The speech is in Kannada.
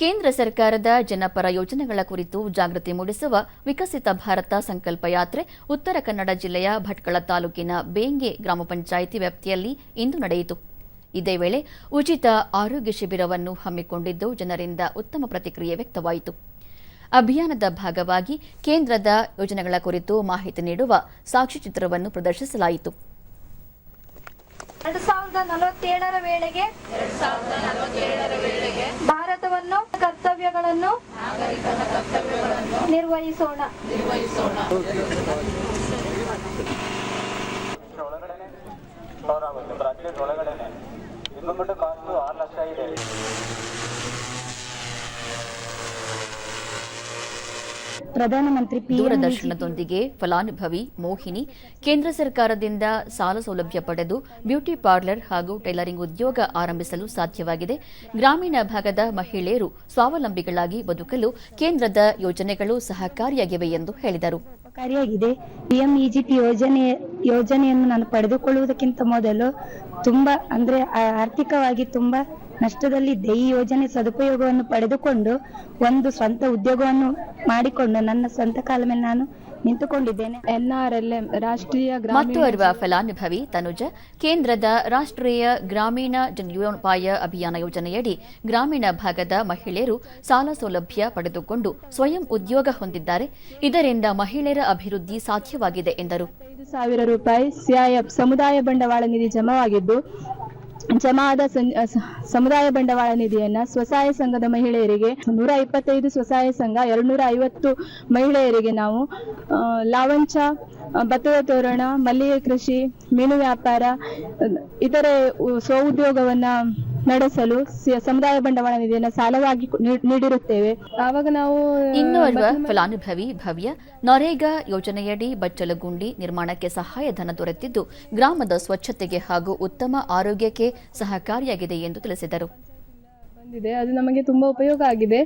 ಕೇಂದ್ರ ಸರ್ಕಾರದ ಜನಪರ ಯೋಜನೆಗಳ ಕುರಿತು ಜಾಗೃತಿ ಮೂಡಿಸುವ ವಿಕಸಿತ ಭಾರತ ಸಂಕಲ್ಪ ಯಾತ್ರೆ ಉತ್ತರ ಕನ್ನಡ ಜಿಲ್ಲೆಯ ಭಟ್ಕಳ ತಾಲೂಕಿನ ಬೇಂಗೆ ಗ್ರಾಮ ಪಂಚಾಯಿತಿ ವ್ಯಾಪ್ತಿಯಲ್ಲಿ ಇಂದು ನಡೆಯಿತು. ಇದೇ ವೇಳೆ ಉಚಿತ ಆರೋಗ್ಯ ಶಿಬಿರವನ್ನು ಹಮ್ಮಿಕೊಂಡಿದ್ದು ಜನರಿಂದ ಉತ್ತಮ ಪ್ರತಿಕ್ರಿಯೆ ವ್ಯಕ್ತವಾಯಿತು. ಅಭಿಯಾನದ ಭಾಗವಾಗಿ ಕೇಂದ್ರದ ಯೋಜನೆಗಳ ಕುರಿತು ಮಾಹಿತಿ ನೀಡುವ ಸಾಕ್ಷ್ಯಚಿತ್ರವನ್ನು ಪ್ರದರ್ಶಿಸಲಾಯಿತು. ಎರಡು ಸಾವಿರದ ನಲವತ್ತೇಳರ ವೇಳೆಗೆ ಭಾರತವನ್ನು ಕರ್ತವ್ಯಗಳನ್ನು ನಿರ್ವಹಿಸೋಣ. ಒಳಗಡೆ ಇನ್ನೊಂದು ಕಾಸ್ಟು ಆರು ಲಕ್ಷ ಇದೆ. ಪ್ರಧಾನಮಂತ್ರಿ ದೂರದರ್ಶನದೊಂದಿಗೆ ಫಲಾನುಭವಿ ಮೋಹಿನಿ ಕೇಂದ್ರ ಸರ್ಕಾರದಿಂದ ಸಾಲ ಸೌಲಭ್ಯ ಪಡೆದು ಬ್ಯೂಟಿ ಪಾರ್ಲರ್ ಹಾಗೂ ಟೈಲರಿಂಗ್ ಉದ್ಯೋಗ ಆರಂಭಿಸಲು ಸಾಧ್ಯವಾಗಿದೆ. ಗ್ರಾಮೀಣ ಭಾಗದ ಮಹಿಳೆಯರು ಸ್ವಾವಲಂಬಿಗಳಾಗಿ ಬದುಕಲು ಕೇಂದ್ರದ ಯೋಜನೆಗಳು ಸಹಕಾರಿಯಾಗಿವೆ ಎಂದು ಹೇಳಿದರು. ಉಪಕಾರಿಯಾಗಿದೆ ಪಿಎಂಇಜಿಪಿ ಯೋಜನೆ ಯೋಜನೆಯನ್ನು ನಾನು ಪಡೆದುಕೊಳ್ಳುವುದಕ್ಕಿಂತ ಮೊದಲು ತುಂಬಾ ಅಂದ್ರೆ ಆರ್ಥಿಕವಾಗಿ ತುಂಬಾ ನಷ್ಟದಲ್ಲಿದ್ದೆ ಈ ಯೋಜನೆ ಸದುಪಯೋಗವನ್ನು ಪಡೆದುಕೊಂಡು ಒಂದು ಸ್ವಂತ ಉದ್ಯೋಗವನ್ನು ಮಾಡಿಕೊಂಡು ನನ್ನ ಸ್ವಂತ ಕಾಲ ಮೇಲೆ ನಾನು ನಿಂತುಕೊಂಡಿದ್ದೇನೆ. ಎನ್ಆರ್ಎಲ್ಎಂ ರಾಷ್ಟ್ರೀಯ ಮತ್ತು ಗ್ರಾಮೀಣ ಅರಿವ ಫಲಾನುಭವಿ ತನುಜ ಕೇಂದ್ರದ ರಾಷ್ಟ್ರೀಯ ಗ್ರಾಮೀಣ ಜನೋಪಾಯ ಅಭಿಯಾನ ಯೋಜನೆಯಡಿ ಗ್ರಾಮೀಣ ಭಾಗದ ಮಹಿಳೆಯರು ಸಾಲ ಸೌಲಭ್ಯ ಪಡೆದುಕೊಂಡು ಸ್ವಯಂ ಉದ್ಯೋಗ ಹೊಂದಿದ್ದಾರೆ. ಇದರಿಂದ ಮಹಿಳೆಯರ ಅಭಿವೃದ್ಧಿ ಸಾಧ್ಯವಾಗಿದೆ ಎಂದರು. ಸಾವಿರ ರೂಪಾಯಿ ಸಿಐಎಫ್ ಸಮುದಾಯ ಬಂಡವಾಳ ನಿಧಿ ಜಮಾವಾಗಿದ್ದು ಜಮಾದ ಸಮುದಾಯ ಬಂಡವಾಳ ನಿಧಿಯನ್ನ ಸ್ವಸಹಾಯ ಸಂಘದ ಮಹಿಳೆಯರಿಗೆ ನೂರ ಇಪ್ಪತ್ತೈದು ಸ್ವಸಹಾಯ ಸಂಘ, ಎರಡ್ನೂರ ಐವತ್ತು ಮಹಿಳೆಯರಿಗೆ ನಾವು ಲಾವಂಚ ಭತ್ತದ ತೋರಣ, ಮಲ್ಲಿಗೆ ಕೃಷಿ, ಮೀನು ವ್ಯಾಪಾರ ಇತರೆ ಉ- ಸ್ವಉದ್ಯೋಗವನ್ನ ನಡೆಸಲು ಸಮುದಾಯ ಬಂಡವಾಳ ನಿಧಿಯನ್ನು ಸಾಲವಾಗಿ ನೀಡಿರುತ್ತೇವೆ. ಆವಾಗ ನಾವು ಇನ್ನು ಅರಿವ ಫಲಾನುಭವಿ ಭವ್ಯ ನರೇಗಾ ಯೋಜನೆಯಡಿ ಬಚ್ಚಲಗುಂಡಿ ನಿರ್ಮಾಣಕ್ಕೆ ಸಹಾಯಧನ ದೊರೆತಿದ್ದು ಗ್ರಾಮದ ಸ್ವಚ್ಛತೆಗೆ ಹಾಗೂ ಉತ್ತಮ ಆರೋಗ್ಯಕ್ಕೆ ಸಹಕಾರಿಯಾಗಿದೆ ಎಂದು ತಿಳಿಸಿದರು. ಬಂದಿದೆ. ಅದು ನಮಗೆ ತುಂಬಾ ಉಪಯೋಗ ಆಗಿದೆ.